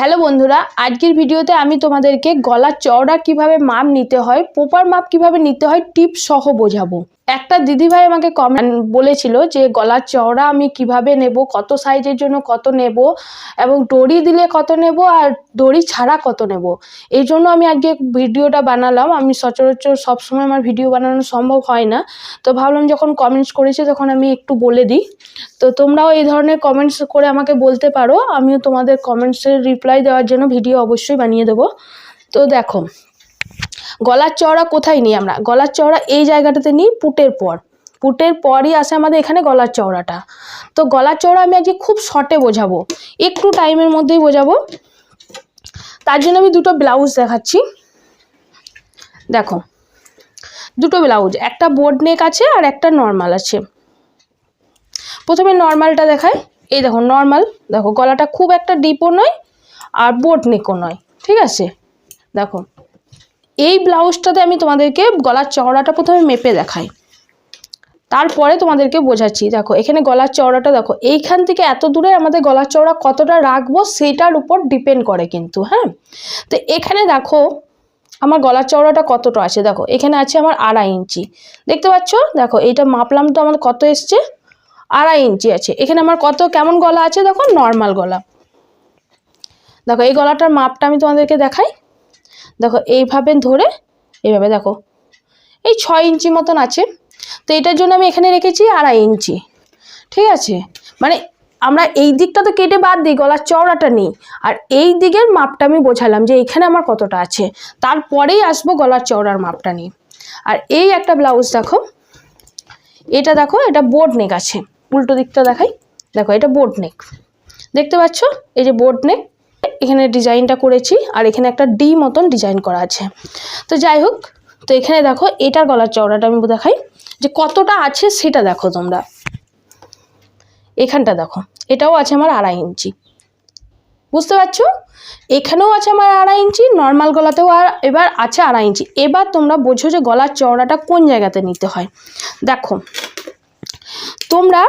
Hello বন্ধুরা, আজকের ভিডিওতে আমি তোমাদেরকে গলার চওড়া কীভাবে মাপ নিতে হয় প্রপার মাপ কীভাবে নিতে হয় টিপ সহ বোঝাবো। একটা দিদিভাই আমাকে কমেন্ট বলেছিল যে, গলার চওড়া আমি কীভাবে নেব, কত সাইজের জন্য কত নেব এবং দড়ি দিলে কত নেব আর দড়ি ছাড়া কত নেব? এই জন্য আমি আজকে ভিডিওটা বানালাম। আমি সচরাচর সবসময় আমার ভিডিও বানানো সম্ভব হয় না। তো ভাবলাম যখন কমেন্টস করেছে তখন আমি একটু বলে দিই। তো তোমরাও এই ধরনের কমেন্টস করে আমাকে বলতে পারো। আমিও তোমাদের কমেন্টসের রিপ্লাই দেওয়ার জন্য ভিডিও অবশ্যই বানিয়ে দেবো। তো দেখো, গলার চওড়া কোথায় নিই আমরা? গলার চওড়া এই জায়গাটাতে নিই পুটের পর। পুটের পরই আসে আমাদের এখানে গলার চওড়াটা। তো গলার চওড়া আমি আজকে খুব শর্টে বোঝাবো। একটু টাইমের মধ্যেই বোঝাবো। তার জন্য আমি দুটো ব্লাউজ দেখাচ্ছি। দেখো, দুটো ব্লাউজ একটা বোর্ড নেক আছে আর একটা নর্মাল আছে। প্রথমে নর্মালটা দেখায় এই দেখো নর্মাল দেখো, গলাটা খুব একটা ডিপও নয় আর বোট নেকও নয়, ঠিক আছে? দেখো, এই ব্লাউজটাতে আমি তোমাদেরকে গলার চওড়াটা প্রথমে মেপে দেখাই। তারপরে তোমাদেরকে বোঝাচ্ছি। দেখো, এখানে গলার চওড়াটা দেখো, এইখান থেকে এত দূরে আমাদের গলার চওড়া কতটা রাখব সেটার উপর ডিপেন্ড করে কিন্তু হ্যাঁ? তো এখানে দেখো, আমার গলার চওড়াটা কতটা আছে? দেখো, এখানে আছে আমার আড়াই ইঞ্চি। দেখতে পাচ্ছ? দেখো, এইটা মাপলাম তো আমার কত এসছে? আড়াই ইঞ্চি আছে। এখানে আমার কত, কেমন গলা আছে? দেখো, নর্মাল গলা। দেখো, এই গলাটার মাপটা আমি তোমাদেরকে দেখাই। দেখো, এইভাবে ধরে, এইভাবে দেখো। এই ছয় ইঞ্চি মতন আছে। তো এটার জন্য আমি এখানে রেখেছি আড়াই ইঞ্চি। ঠিক আছে? মানে আমরা এই দিকটা তো কেটে বাদ দিই, গলার চওড়াটা নিই। আর এই দিকের মাপটা আমি বোঝালাম যে এখানে আমার কতটা আছে। তারপরেই আসব গলার চওড়ার মাপটা নিয়ে। আর এই একটা ব্লাউজ দেখো। এটা দেখো, এটা বোর্ড নেক আছে। উল্টো দিকটা দেখাই। দেখো, এটা বোর্ড নেক। দেখতে পাচ্ছ? এই যে বোর্ড নেক। এখানে ডিজাইনটা করেছি আর এখানে একটা ডি মতন ডিজাইন করা আছে। তো যাই হোক, তো এখানে দেখো এটার গলার চওড়াটা আমি দেখাই। যে কতটা আছে সেটা দেখো তোমরা। এখানটা দেখো, এটাও আছে আমার আড়াই ইঞ্চি। বুঝতে পারছ? এখানেও আছে আমার আড়াই ইঞ্চি নর্মাল গলাতেও আর এবার আছে আড়াই ইঞ্চি। এবার তোমরা বোঝো যে গলার চওড়াটা কোন জায়গাতে নিতে হয়। দেখো, তোমরা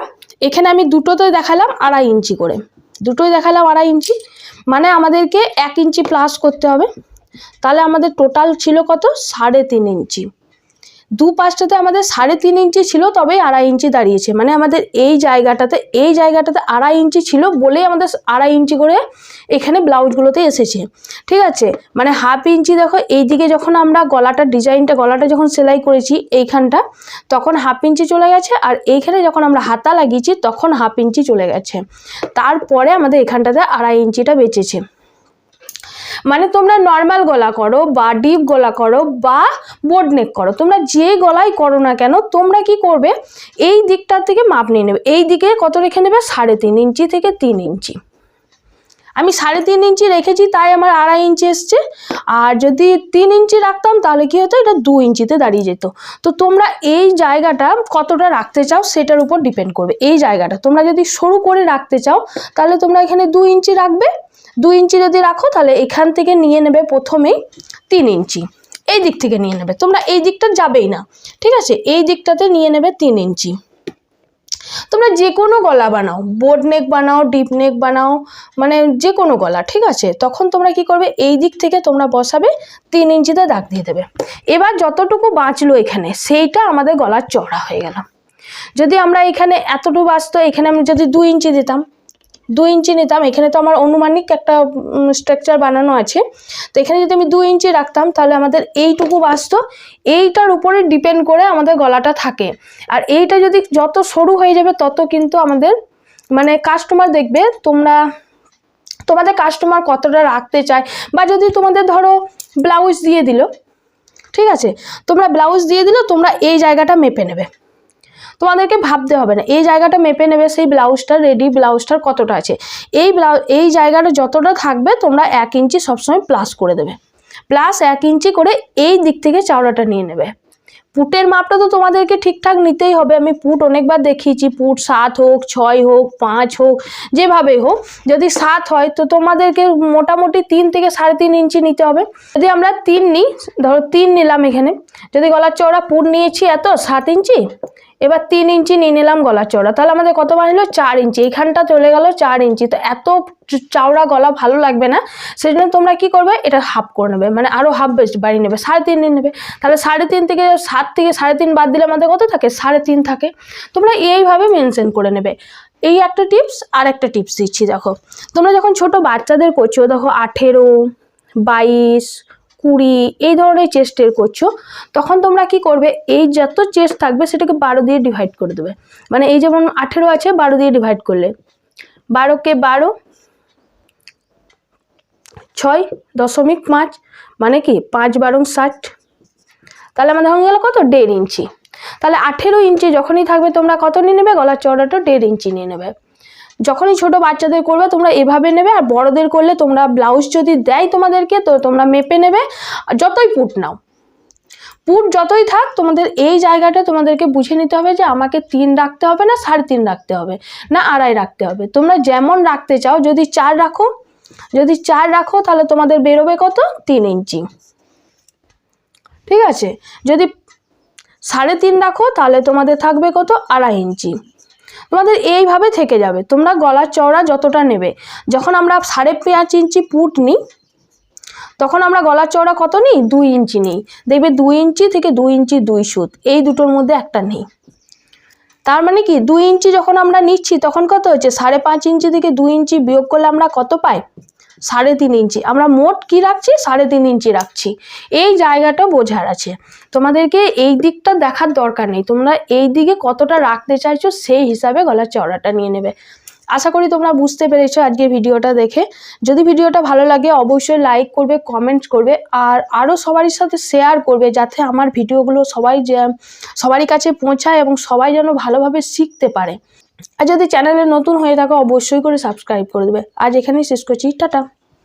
এখানে আমি দুটোতে দেখালাম আড়াই ইঞ্চি করে। দুটোই দেখালাম আড়াই ইঞ্চি। মানে আমাদেরকে এক ইঞ্চি প্লাস করতে হবে। তাহলে আমাদের টোটাল ছিল কত? সাড়ে তিন ইঞ্চি। দু পাঁচটাতে আমাদের সাড়ে তিন ইঞ্চি ছিল, তবেই আড়াই ইঞ্চি দাঁড়িয়েছে। মানে আমাদের এই জায়গাটাতে এই জায়গাটাতে আড়াই ইঞ্চি ছিল বলেই আমাদের আড়াই ইঞ্চি করে এখানে ব্লাউজগুলোতে এসেছে। ঠিক আছে? মানে হাফ ইঞ্চি দেখো এই দিকে যখন আমরা গলাটার ডিজাইনটা, গলাটা যখন সেলাই করেছি এইখানটা, তখন হাফ ইঞ্চি চলে গেছে আর এইখানে যখন আমরা হাতা লাগিয়েছি, তখন হাফ ইঞ্চি চলে গেছে। তারপরে আমাদের এখানটাতে আড়াই ইঞ্চিটা বেঁচেছে। মানে তোমরা নর্মাল গলা করো বা ডিপ গলা করো বা বোর্ড নেক করো, তোমরা যে গলাই করো না কেন, তোমরা কি করবে? এই দিকটার থেকে মাপ নিয়ে নেবে। এই দিকে কত রেখে নেবে? সাড়ে তিন ইঞ্চি থেকে তিন ইঞ্চি। আমি সাড়ে তিন ইঞ্চি রেখেছি, তাই আমার আড়াই ইঞ্চি এসছে। আর যদি তিন ইঞ্চি রাখতাম, তাহলে কি হতো? এটা দু ইঞ্চিতে দাঁড়িয়ে যেত। তো তোমরা এই জায়গাটা কতটা রাখতে চাও, সেটার উপর ডিপেন্ড করবে। এই জায়গাটা তোমরা যদি সরু করে রাখতে চাও, তাহলে তোমরা এখানে দু ইঞ্চি রাখবে। দু ইঞ্চি যদি রাখো, তাহলে এখান থেকে নিয়ে নেবে প্রথমেই তিন ইঞ্চি। এই দিক থেকে নিয়ে নেবে। তোমরা এই দিকটা যাবেই না, ঠিক আছে? এই দিকটাতে নিয়ে নেবে তিন ইঞ্চি। তোমরা যে কোনো গলা বানাও বোর্ড নেক বানাও ডিপ নেক বানাও মানে যে কোনো গলা, ঠিক আছে? তখন তোমরা কি করবে? এই দিক থেকে তোমরা বসাবে, তিন ইঞ্চিতে দাগ দিয়ে দেবে। এবার যতটুকু বাঁচলো এখানে, সেইটা আমাদের গলার চড়া হয়ে গেল। যদি আমরা এখানে এতটুকু বাঁচতো, এখানে আমি যদি দু ইঞ্চি দিতাম দু ইঞ্চি নিতাম। এখানে তো আমার অনুমানিক একটা স্ট্রাকচার বানানো আছে। তো এখানে যদি আমি দু ইঞ্চি রাখতাম, তাহলে আমাদের এইটুকু বাঁচতো। এইটার উপরে ডিপেন্ড করে আমাদের গলাটা থাকে। আর এইটা যদি যত সরু হয়ে যাবে, তত কিন্তু আমাদের মানে কাস্টমার দেখবে তোমরা, তোমাদের কাস্টমার কতটা রাখতে চায়। বা যদি তোমাদের ধরো ব্লাউজ দিয়ে দিল, ঠিক আছে? তোমরা ব্লাউজ দিয়ে দিলে, তোমরা এই জায়গাটা মেপে নেবে। তোমাদেরকে ভাবতে হবে না। এই জায়গাটা মেপে নেবে সেই ব্লাউজটা রেডি ব্লাউজটার কতটা আছে। এই ব্লাউজ এই জায়গাটা যতটা থাকবে তোমরা এক ইঞ্চি সবসময় প্লাস করে দেবে। প্লাস এক ইঞ্চি করে এই দিক থেকে চাওড়াটা নিয়ে নেবে। পুটের মাপটা তো তোমাদেরকে ঠিকঠাক নিতেই হবে। আমি পুট অনেকবার দেখিয়েছি, পুট সাত হোক, ছয় হোক, পাঁচ হোক, যেভাবেই হোক। যদি সাত হয় তো তোমাদেরকে মোটামুটি তিন থেকে সাড়ে তিন ইঞ্চি নিতে হবে। যদি আমরা তিন নিই, ধরো তিন নিলাম এখানে। যদি গলার চওড়া পুট নিয়েছি এত, সাত ইঞ্চি? এবার তিন ইঞ্চি নিয়ে নিলাম গলা চওড়া। তাহলে আমাদের কত বাড়লো চার ইঞ্চি। এইখানটা চলে গেল চার ইঞ্চি। তো এত চওড়া গলা ভালো লাগবে না। সেই জন্য তোমরা কি করবে? এটা হাফ করে নেবে। মানে আরও হাফ বেশ বাড়িয়ে নেবে। সাড়ে তিন নেবে। তাহলে সাড়ে তিন থেকে সাত থেকে সাড়ে তিন বাদ দিলে আমাদের কত থাকে? সাড়ে তিন থাকে। তোমরা এইভাবে মেনশন করে নেবে। এই একটা টিপস আর একটা টিপস দিচ্ছি, দেখো। তোমরা যখন ছোট বাচ্চাদের করছ, দেখো আঠেরো, বাইশ কুড়ি, এই ধরনের চেস্টের করছ, তখন তোমরা কি করবে? এই যত চেস্ট থাকবে সেটাকে বারো দিয়ে ডিভাইড করে দেবে। মানে এই যেমন আঠেরো আছে, বারো দিয়ে ডিভাইড করলে। বারোকে বারো, ছয় দশমিক পাঁচ মানে কি? পাঁচ বারং ষাট। তাহলে আমাদের হয়ে গেল কত? দেড় ইঞ্চি। তাহলে আঠেরো ইঞ্চি যখনই থাকবে তোমরা কত নিয়ে নেবে? গলার চওড়াটা দেড় ইঞ্চি নিয়ে নেবে। যখনই ছোট বাচ্চাদের করবে, তোমরা এভাবে নেবে আর বড়দের করলে তোমরা ব্লাউজ যদি দেয় তোমাদেরকে, তো তোমরা মেপে নেবে যতই পুট নাও। পুট যতই থাক, তোমাদের এই জায়গাটা তোমাদেরকে বুঝে নিতে হবে যে আমাকে তিন রাখতে হবে না, সাড়ে তিন রাখতে হবে, না আড়াই রাখতে হবে। তোমরা যেমন রাখতে চাও, যদি চার রাখো, যদি চার রাখো, তাহলে তোমাদের বেরোবে কত? তিন ইঞ্চি। ঠিক আছে? যদি সাড়ে তিন রাখো, তাহলে তোমাদের থাকবে কত? আড়াই ইঞ্চি। তোমাদের এইভাবে থেকে যাবে। তোমরা গলার চওড়া যতটা নেবে। যখন আমরা সাড়ে পাঁচ ইঞ্চি পুট নিই, তখন আমরা গলার চওড়া কত নিই? দুই ইঞ্চি নিই। দেখবে দুই ইঞ্চি থেকে দুই ইঞ্চি দুই সুত। এই দুটোর মধ্যে একটা নেই। তার মানে কি? দুই ইঞ্চি যখন আমরা নিচ্ছি, তখন কত হচ্ছে? সাড়ে পাঁচ ইঞ্চি থেকে দুই ইঞ্চি বিয়োগ করলে আমরা কত পাই? সাড়ে তিন ইঞ্চি। আমরা মোট কি রাখছি? সাড়ে তিন ইঞ্চি রাখছি। এই জায়গাটা বোঝার আছে। তোমাদেরকে এই দিকটা দেখার দরকার নেই। তোমরা এই দিকে কতটা রাখতে চাইছো, সেই হিসাবে গলার চওড়াটা নিয়ে নেবে। আশা করি তোমরা বুঝতে পেরেছ আজকে ভিডিওটা দেখে। যদি ভিডিওটা ভালো লাগে, অবশ্যই লাইক করবে কমেন্ট করবে, আর আরও সবারই সাথে শেয়ার করবে, যাতে আমার ভিডিওগুলো সবাই সবারই কাছে পৌঁছায় এবং সবাই যেন ভালোভাবে শিখতে পারে। আর যদি চ্যানেলে নতুন হয়ে থাকো, অবশ্যই করে সাবস্ক্রাইব করে দেবে। আজ এখানেই শেষ করছি, টাটা।